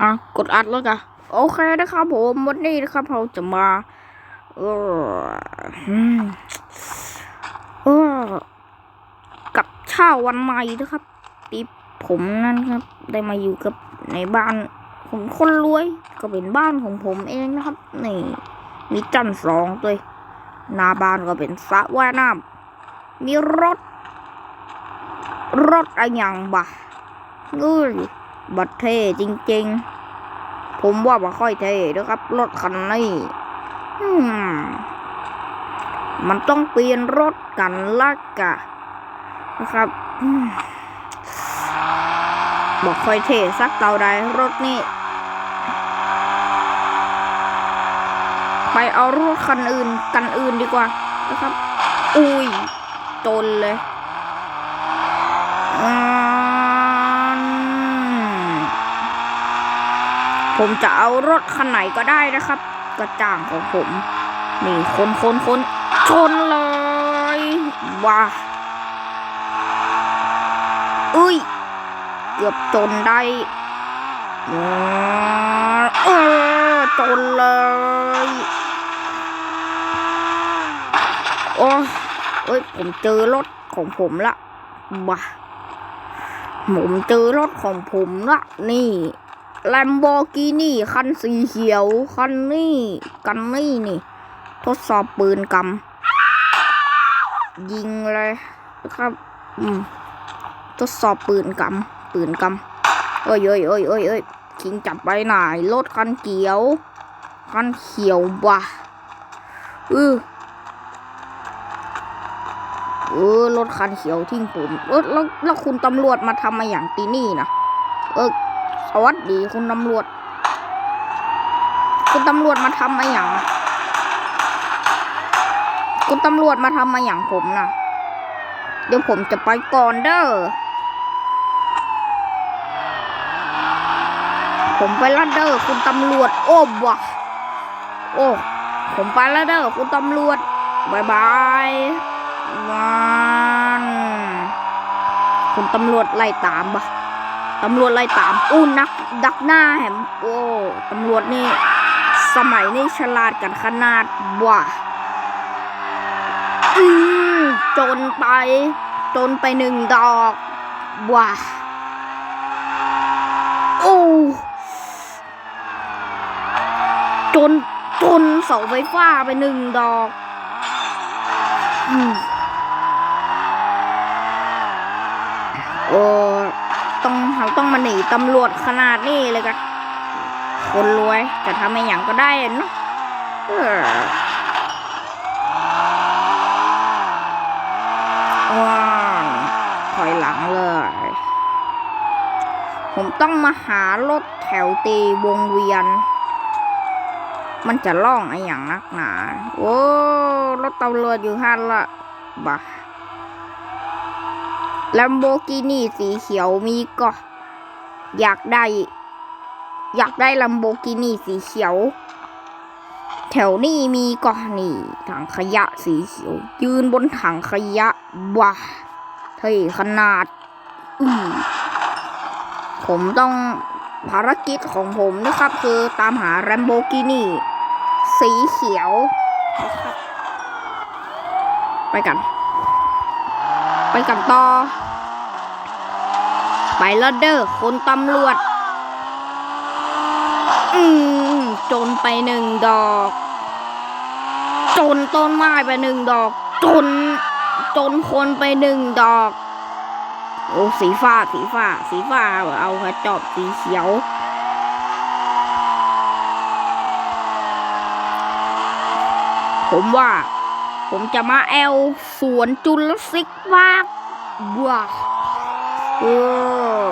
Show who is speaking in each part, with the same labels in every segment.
Speaker 1: อะกดอัดแล้วกันโอเคนะครับผมวันนี้นะครับเราจะมาเออเออกับเช้าวันใหม่นะครับตีผมนั่นครับ ได้มาอยู่กับในบ้าน ผมคนรวยก็เป็นบ้านของผมเองนะครับ นี่ มีจันสองเลยหน้าบ้านก็เป็นสระว่ายน้ำมีรถ รถอะไรอย่างบะเงย บัดเท่จริง ๆ ผมว่าบ่ค่อยเท่นะครับ รถคันนี้มันต้องเปลี่ยนรถกันละกะ นะครับบอกค่อยเท่สักเท่าใดรถนี่ ไปเอารถคันอื่นกันอื่นดีกว่านะครับ อุ้ยจนเลย อืม ผมจะเอารถคันไหนก็ได้นะครับ กระจ่างของผม นี่คนคนคนชนเลยว้าอุ้ย เกือบจนได้เออจนเลย โอ้ยเอ้ย ผมเจอรถของผมละว้าผมเจอรถของผมละนี่ แลมโบกินี่คันสีเขียวคันนี้กันนี่นี่ ทดสอบปืนกำยิงเลยนะครับอืมทดสอบปืนกำปืนกำเอ้ยเอ้ยเอ้ยเอ้ยเอ้ยคิงจับไปไหนรถคันเขียว คันเขียวว่ะเออเออรถคันเขียวทิ้งผมเออแล้วแล้วคุณตำรวจมาทำมาอย่างตีนี่นะเออ สวัสดีคุณตำรวจ คุณตำรวจมาทำมาอย่าง คุณตำรวจมาทำมาอย่างผมนะเดี๋ยวผมจะไปก่อนเด้อ ผมไปแล้วเด้อคุณตำรวจ โอ้บะโอ้ผมไปแล้วเด้อคุณตำรวจบายบายวันคุณตำรวจไล่ตามบะ ตำรวจไล่ตามอู้นักดักหน้าแหมโอ้ตำรวจนี่ สมัยนี้ฉลาดกันขนาดว่ะอืมจนไป จนไปหนึ่งดอกว่ะโอ้จนจนเสาไฟฟ้าไปหนึ่งดอกอืมโอ้ ต้องเราต้องมาหนีตำรวจขนาดนี้เลยกันคนรวยจะทำอะไรอย่างก็ได้เนาะว้าวถอยหลังเลย ผมต้องมาหารถแถวตีวงเวียน มันจะล่องไอ้อย่างนักหนา โอ้ รถตำรวจอยู่ฮันละบะแลมโบกินี่สีเขียวมีก็ อยากได้ อยากได้ลัมโบกินี่สีเขียว แถวนี้มีก็นี่ถังขยะสีเขียว ยืนบนถังขยะว้าเท่ขนาดอืมผมต้องภารกิจของผมนะครับ คือตามหาแรมโบกินี่สีเขียวนะครับไปกัน ไปกันต่อ ไปแล้วเด้อคนตำรวจ อืมจนไปหนึ่งดอก จนต้นไม้ไปหนึ่งดอก จน จนคนไปหนึ่งดอก โอ้สีฟ้าสีฟ้า สีฟ้าเอากระจอบสีเขียวผมว่า ผมจะมาแอลสวนจุลศิกมากว้าเออ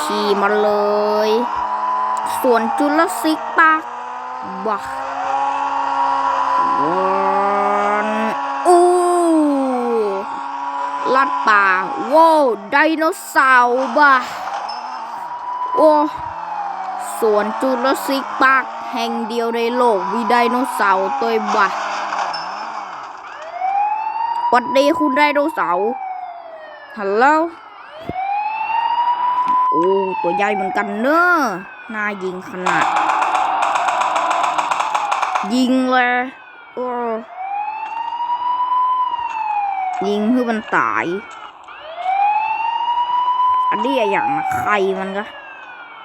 Speaker 1: ขี่มาเลย สวนจุลศิกปากว้าวันอู้ลัดป่าว้วไดโนเสาร์บ้าโอ้สวนจุลศิกปาร์คแห่งเดียวในโลกมีไดโนเสาร์ตัวบ่ะห วัดดีคุณไดโนเสาร์ฮัลโหลโอ้ตัวใหญ่เหมือนกันเนอะน่ายิงขนาด ยิงเลยโอ้ยิงเพื่อมันตาย อันนี้อย่างนะไข่มันก็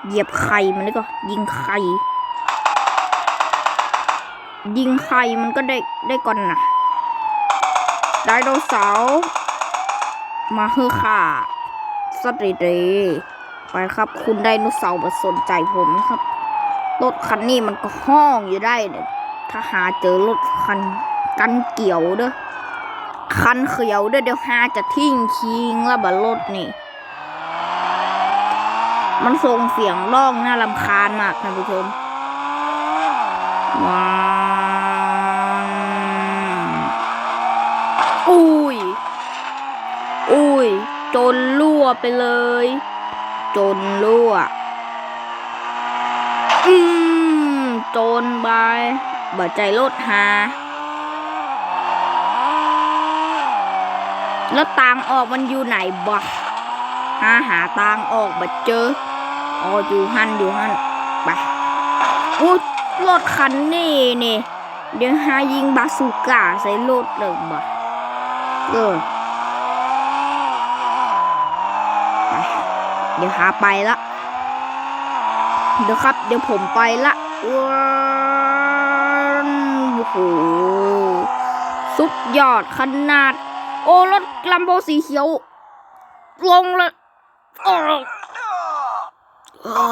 Speaker 1: เหยียบไข่มันนี่ก็ ยิงไข่ ยิงไข่มันก็ได้ได้ก่อนนะ ไดโนเสาร์ มาเฮือค่ะสวัสดีไปครับ คุณไดโนเสาร์มาสนใจผมนะครับ รถคันนี้มันก็ห้องอยู่ได้เนี่ยถ้าหาเจอรถคันกันเกี่ยวเด้อ คันเขียวเด้อเดี๋ยวหาจะทิ้งคิงแล้วบรถนี่ มันส่งเสียงร้องน่ารำคาญมากท่านผู้ชมว้า ไปเลย จนรั่วอืมจนบายบ่ใจรถหา แล้วตางออกมันอยู่ไหนบ่หาหาตางออกบ่เจออ๋ออยู่หันอยู่หันไปอู้รถคันนี้นี่เดี๋ยวหายิงบาซูก้าใส่รถเลยบ่เออไป เดี๋ยวหาไปละ เดี๋ยวครับ เดี๋ยวผมไปละว้าวโอ้โหสุดยอดขนาด โอ้รถลัมโบสีเขียว ลงละอ้าวอ้